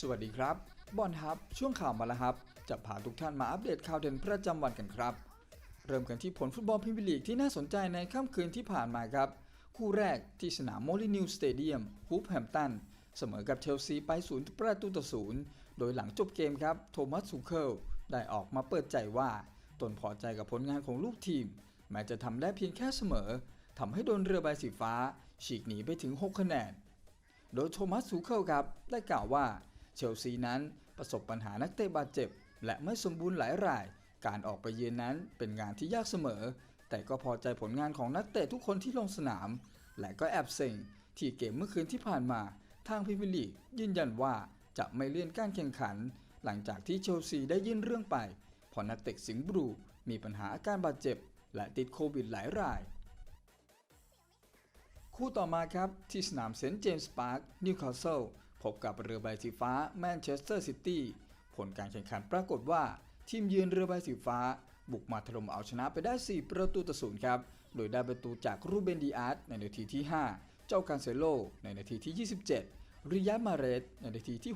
สวัสดีครับ บอลฮับ ช่วงข่าวมาแล้วครับ จะพาทุกท่านมาอัปเดตข่าวเด่นประจำวันกันครับ เริ่มกันที่ผลฟุตบอลพรีเมียร์ลีกที่น่าสนใจในค่ำคืนที่ผ่านมาครับ คู่แรกที่สนามโมลินิวสเตเดียมวูฟแฮมตันเสมอกับเชลซีไป0ประตูต่อศูนย์โดยหลังจบเกมครับ โทมัสซูเคิลได้ออกมาเปิดใจว่า ตนพอใจกับผลงานของลูกทีม แม้จะทำได้เพียงแค่เสมอทำให้โดนเรือใบสีฟ้า ฉีกหนีไปถึง 6 คะแนน โดยโทมัสซูเคิลครับได้กล่าวว่าเชลซีนั้นประสบปัญหานักเตะบาดเจ็บ และไม่สมบูรณ์หลายราย การออกไปเยือนนั้นเป็นงานที่ยากเสมอ แต่ก็พอใจผลงานของนักเตะทุกคนที่ลงสนาม และก็แอบเซ็งที่เกมเมื่อคืนที่ผ่านมา ทางพรีเมียร์ลีกยืนยันว่าจะไม่เลื่อนการแข่งขัน หลังจากที่เชลซีได้ยื่นเรื่องไปพราะนักเตะสิงห์บลูมีปัญหาอาการบาดเจ็บ และติดโควิดหลายราย คู่ต่อมาครับ ที่สนามเซนต์เจมส์พาร์คนิวคาสเซิลพบกับเรือใบสีฟ้าแมนเชสเตอร์ซิตี้ผลการแข่งขันปรากฏว่า ทีมเยือนเรือใบสีฟ้า บุกมาถล่มเอาชนะไปได้ 4 ประตูต่อศูนย์ครับ โดยได้ประตูจากรูเบนดีอาร์ตในนาทีที่ 5 เจ้าการเซโล ในนาทีที่ 27 ริยัตมาเรสในนาทีที่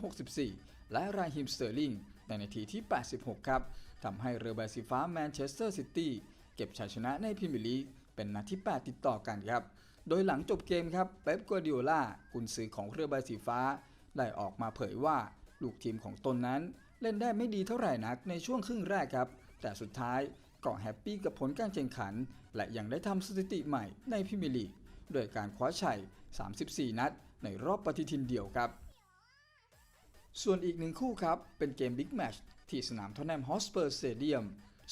64 และราฮิมสเตอร์ลิงในนาทีที่ 86 ครับทำให้เรือใบสีฟ้าแมนเชสเตอร์ซิตี้ เก็บชัยชนะในพรีเมียร์ลีกเป็นนัดที่ 8 ติดต่อกันครับ โดยหลังจบเกมครับเป๊ปกัวดิโอล่ากุนซือของเรือใบสีฟ้า ได้ออกมาเผยว่าลูกทีมของตนนั้น เล่นได้ไม่ดีเท่าไหร่นักในช่วงครึ่งแรกครับ แต่สุดท้ายก็แฮปปี้กับผลการแข่งขัน และยังได้ทำสถิติใหม่ในพรีเมียร์ลีกโดยการคว้าชัย 34 นัด ในรอบปฏิทินเดียวครับ ส่วนอีกหนึ่งคู่ครับ เป็นเกมบิ๊กแมตช์ที่สนามทอนแนมฮอสเปอร์สเตเดียม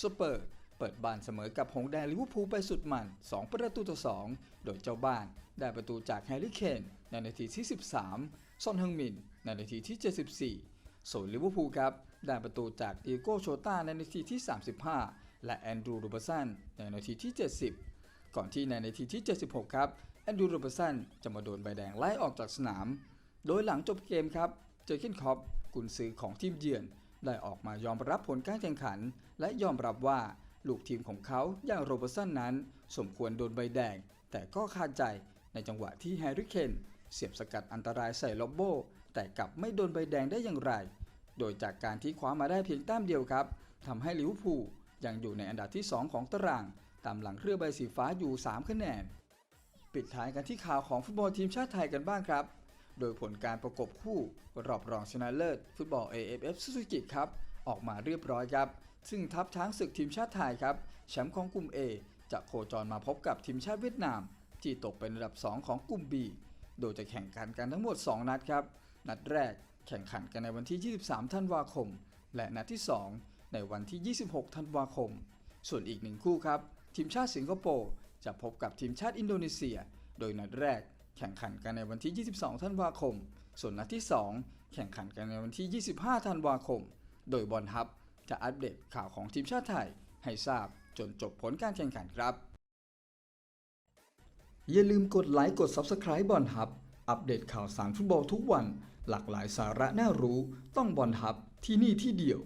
สเปอร์ เปิดบ้านเสมอกับหงแดงลิเวอร์พูลไปสุดมัน 2 ประตูต่อ 2 โดยเจ้าบ้านได้ประตูจากแฮร์รี่เคนในนาทีที่ 13 ซอนฮึงมินในนาทีที่ 74 ส่วนลิเวอร์พูลครับ ได้ประตูจากเดีโกโชต้าในนาทีที่ 35 และแอนดรูรูเบอร์สันในนาทีที่ 70 ก่อนที่ในนาทีที่ 76 ครับ แอนดรูรูเบอร์สันจะมาโดนใบแดงไล่ออกจากสนาม โดยหลังจบเกมครับ เจอร์เกนคอปกุนซือของทีมเยือน ได้ออกมายอมรับผลการแข่งขัน และยอมรับว่า ลูกทีมของเขาอย่างโรเบอร์สันนั้น สมควรโดนใบแดง แต่ก็คาใจในจังหวะที่แฮร์รี่เคนเสียบสกัดอันตรายใส่ล็อบโบ แต่กลับไม่โดนใบแดงได้อย่างไร โดยจากการที่คว้ามาได้เพียงแต้มเดียวครับทำให้ลิเวอร์พูลยังอยู่ในอันดับที่ 2 ของตาราง ตามหลังเรือใบสีฟ้าอยู่ 3 คะแนน ปิดท้ายกันที่ข่าวของฟุตบอลทีมชาติไทยกันบ้างครับ โดยผลการประกบคู่รอบรองชนะเลิศ ฟุตบอล AFF ซูซูกิครับ ออกมาเรียบร้อยครับ ซึ่งทัพช้างศึกทีมชาติไทยครับแชมป์ของกลุ่ม A จะโคจรมาพบกับทีมชาติเวียดนาม ที่ตกเป็นอันดับ 2 ของกลุ่ม B โดยจะแข่งขันกันทั้งหมด 2 นัดครับ นัดแรกแข่งขันกันในวันที่ 23 ธันวาคม และนัดที่ 2 ในวันที่ 26 ธันวาคม ส่วนอีกหนึ่งคู่ครับ ทีมชาติสิงคโปร์จะพบกับทีมชาติอินโดนีเซีย โดยนัดแรกแข่งขันกันในวันที่ 22 ธันวาคม ส่วนนัดที่ 2 แข่งขันกันในวันที่ 25 ธันวาคม โดยบอลฮับ จะอัปเดตข่าวของทีมชาติไทย ให้ทราบจนจบผลการแข่งขันครับ อย่าลืมกดไลค์กด Subscribe บอลฮับ อัปเดตข่าวสารฟุตบอลทุกวัน หลากหลายสาระน่ารู้ ต้องบอลฮับที่นี่ที่เดียว